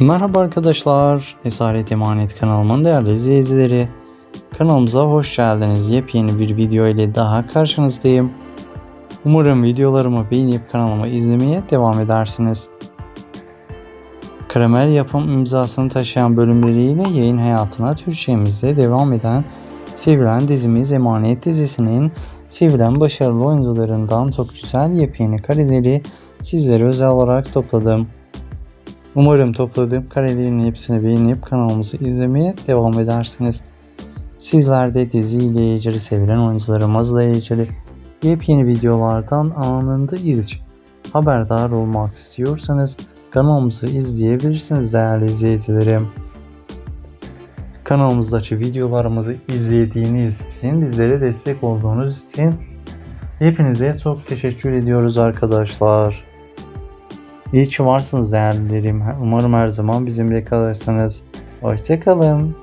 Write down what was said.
Merhaba arkadaşlar, Esaret Emanet kanalımın değerli izleyicileri. Kanalımıza hoş geldiniz. Yepyeni bir video ile daha karşınızdayım. Umarım videolarımı beğenip kanalımı izlemeye devam edersiniz. Karamel yapım imzasını taşıyan bölümleriyle yayın hayatına Türkçemizde devam eden sevilen dizimiz Emanet dizisinin sevilen başarılı oyuncularından çok güzel yepyeni kareleri sizlere özel olarak topladım. Umarım topladığım karelerin hepsini beğenip kanalımızı izlemeye devam edersiniz. Sizler de dizi ile ilgili sevilen oyuncularımızla ilgili yepyeni videolardan anında ilk haberdar olmak istiyorsanız kanalımızı izleyebilirsiniz değerli izleyicilerim. Kanalımızdaki videolarımızı izlediğiniz için, bizlere destek olduğunuz için hepinize çok teşekkür ediyoruz arkadaşlar. İyi ki varsınız değerlilerim. Umarım her zaman bizimle kalırsınız. Hoşçakalın.